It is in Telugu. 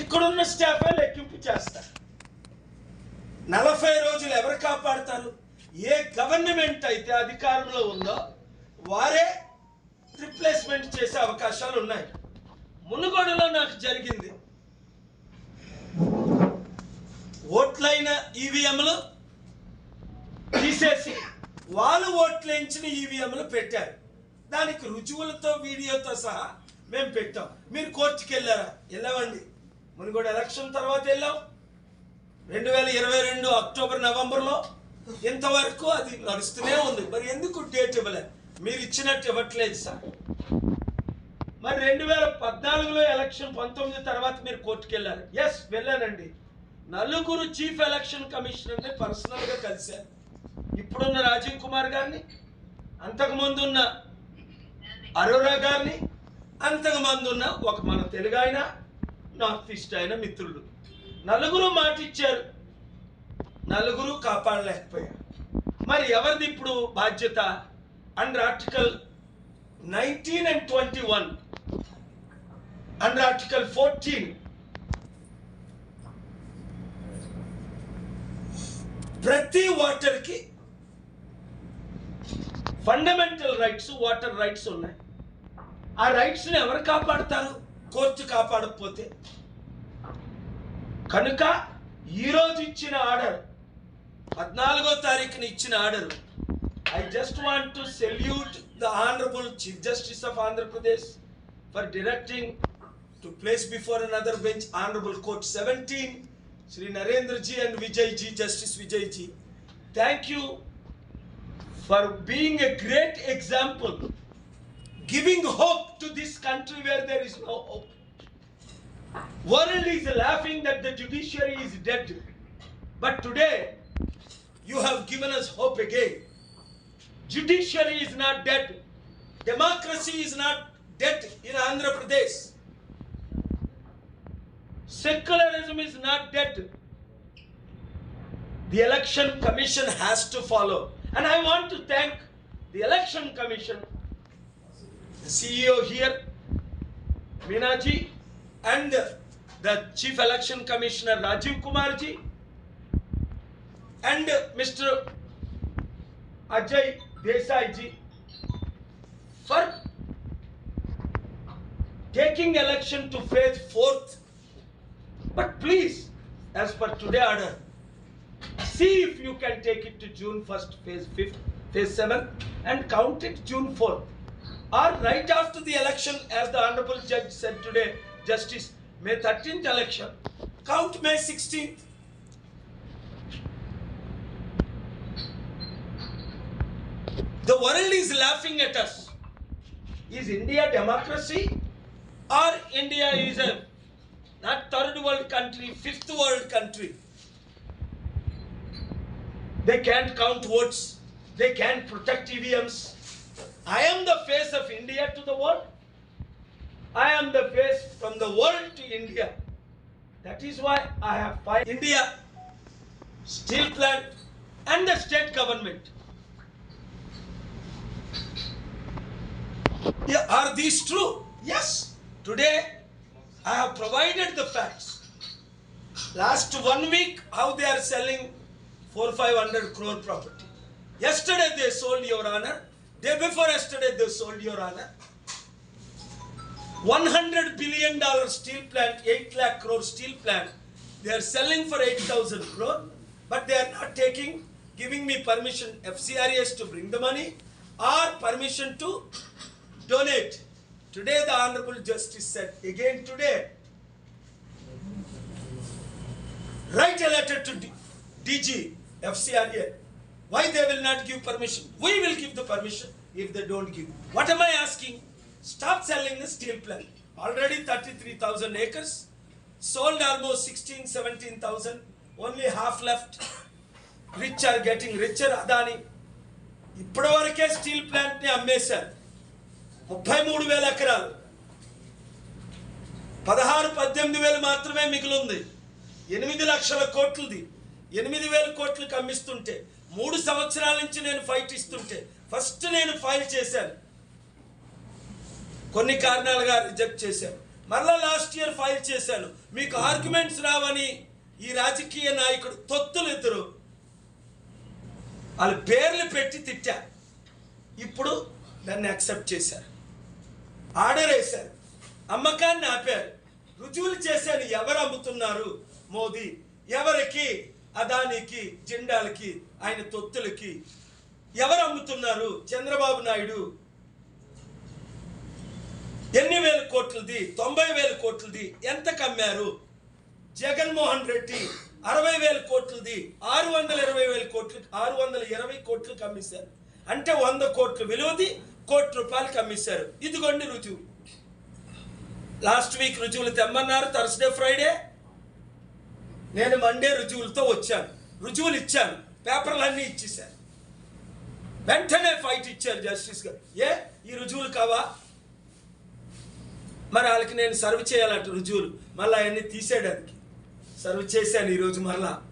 ఇక్కడున్న స్టాఫే లెక్కింపు చేస్తారు. నలభై రోజులు ఎవరు కాపాడతారు? ఏ గవర్నమెంట్ అయితే అధికారంలో ఉందో వారే రిప్లేస్మెంట్ చేసే అవకాశాలు ఉన్నాయి. మునుగోడలో నాకు జరిగింది. ఓట్లైన ఈవీఎంలు తీసేసి వాళ్ళు ఓట్లేంచిన ఈవీఎంలు పెట్టారు. దానికి రుజువులతో వీడియోతో సహా మేము పెట్టాం. మీరు కోర్టుకి వెళ్ళారా వెళ్ళవండి. మునుగోడు ఎలక్షన్ తర్వాత వెళ్ళాం. రెండు వేల ఇరవై రెండు అక్టోబర్ నవంబర్లో ఇంతవరకు అది నడుస్తూనే ఉంది. మరి ఎందుకు డేట్ ఇవ్వలేదు మీరు ఇచ్చినట్టు ఇవ్వట్లేదు సార్. మరి రెండు వేల పద్నాలుగులో ఎలక్షన్ పంతొమ్మిది తర్వాత మీరు కోర్టుకు వెళ్ళారు ఎస్ వెళ్ళానండి. నలుగురు చీఫ్ ఎలక్షన్ కమిషనర్ని పర్సనల్గా కలిశారు ఇప్పుడున్న రాజీవ్ కుమార్ గారిని అంతకుముందు ఉన్న అరోరా గారిని అంతకుముందు ఉన్న ఒక మన తెలుగు ఆయన నార్త్ ఈస్ట్ ఆయన మిత్రులు. నలుగురు మాటిచ్చారు. నలుగురు కాపాడలేకపోయారు. మరి ఎవరిది ఇప్పుడు బాధ్యత? Under article nineteen and twenty one under article fourteen ప్రతి వాటర్కి ఫండమెంటల్ రైట్స్ వాటర్ రైట్స్ ఉన్నాయి. ఆ రైట్స్ని ఎవరు కాపాడతారు? కోర్టు కాపాడకపోతే. కనుక ఈరోజు ఇచ్చిన ఆర్డర్ పద్నాలుగో తారీఖున ఇచ్చిన order I just want to salute the honourable chief justice of Andhra Pradesh for directing to place before another bench honourable court seventeen Shri Narendra ji and Vijay ji justice Vijay ji thank you for being a great example giving hope to this country where there is no hope. World is laughing that the judiciary is dead. But today, you have given us hope again. Judiciary is not dead. Democracy is not dead in Andhra Pradesh. Secularism is not dead the election commission has to follow and i want to thank the election commission the ceo here Meenaji and the chief election commissioner rajiv kumar ji and mr ajay Desaiji for taking election to phase fourth but please as per today order see if you can take it to June 1st, phase 5th, phase 7th, and count it June 4th. Or right after the election, as the Honorable Judge said today, Justice, May 13th election, count May 16th. The world is laughing at us. Is India democracy or India is a not third world country, fifth world country? They can't count votes. They can't protect EVMs. I am India to the world. I am the face from the world to India. That is why I have fight India, steel plant, and the state government. Yeah, are these true? Yes. Today, I have provided the facts. Last one week, how they are selling four five hundred crore property. Yesterday they sold your honor. Day before yesterday they sold your honor. One hundred billion dollar steel plant, eight lakh crore steel plant. They are selling for eight thousand crore, but they are not taking, giving me permission, FCRAS to bring the money or permission to donate. Today the Honorable Justice said, again today, write a letter to D- DG, FCRA. Why they will not give permission? We will give the permission if they don't give. What am I asking? Stop selling the steel plant. Already 33,000 acres, sold almost 16, 17,000, only half left. Rich are getting richer, Adani. ఇప్పటి వరకే స్టీల్ ప్లాంట్ని అమ్మేశారు ముప్పై మూడు వేల ఎకరాలు పదహారు పద్దెనిమిది వేలు మాత్రమే మిగిలింది ఎనిమిది లక్షల కోట్లది ఎనిమిది వేల కోట్లకు అమ్మిస్తుంటే మూడు సంవత్సరాల నుంచి నేను ఫైట్ ఇస్తుంటే ఫస్ట్ నేను ఫైల్ చేశాను. కొన్ని కారణాలుగా రిజెక్ట్ చేశాను. మరలా లాస్ట్ ఇయర్ ఫైల్ చేశాను. మీకు ఆర్గ్యుమెంట్స్ రావని ఈ రాజకీయ నాయకుడు తొత్తులు ఇద్దరు వాళ్ళ పేర్లు పెట్టి తిట్టా. ఇప్పుడు దాన్ని యాక్సెప్ట్ చేశారు. ఆర్డర్ వేశారు. అమ్మకాన్ని ఆపారు. రుజువులు చేశాను ఎవరు అమ్ముతున్నారు? మోదీ. ఎవరికి? అదానికి జెండాలకి ఆయన తొత్తులకి. ఎవరు అమ్ముతున్నారు? చంద్రబాబు నాయుడు. ఎన్ని వేల కోట్లది? తొంభై వేల కోట్లది. ఎంత కమ్మారు జగన్మోహన్ రెడ్డి అరవై వేల కోట్లది. ఆరు వందల ఇరవై వేల కోట్లు ఆరు వందల ఇరవై కోట్లు కమ్మిస్తారు అంటే వంద కోట్లు విలువది కోటి రూపాయలు కమ్మిస్తారు ఇదిగోండి రుజువు. లాస్ట్ వీక్ రుజువులు తెమ్మన్నారు థర్స్డే ఫ్రైడే. నేను మండే రుజువులతో వచ్చాను. రుజువులు ఇచ్చాను పేపర్లన్నీ ఇచ్చేశారు. వెంటనే ఫైట్ ఇచ్చారు జస్టిస్ గారు. ఏ? ఈ రుజువులు కావా? మరి వాళ్ళకి నేను సర్వ్ చేయాలంట రుజువులు. మళ్ళీ అవన్నీ తీసేయడానికి. సర్వ్ చేశాను ఈరోజు మళ్ళా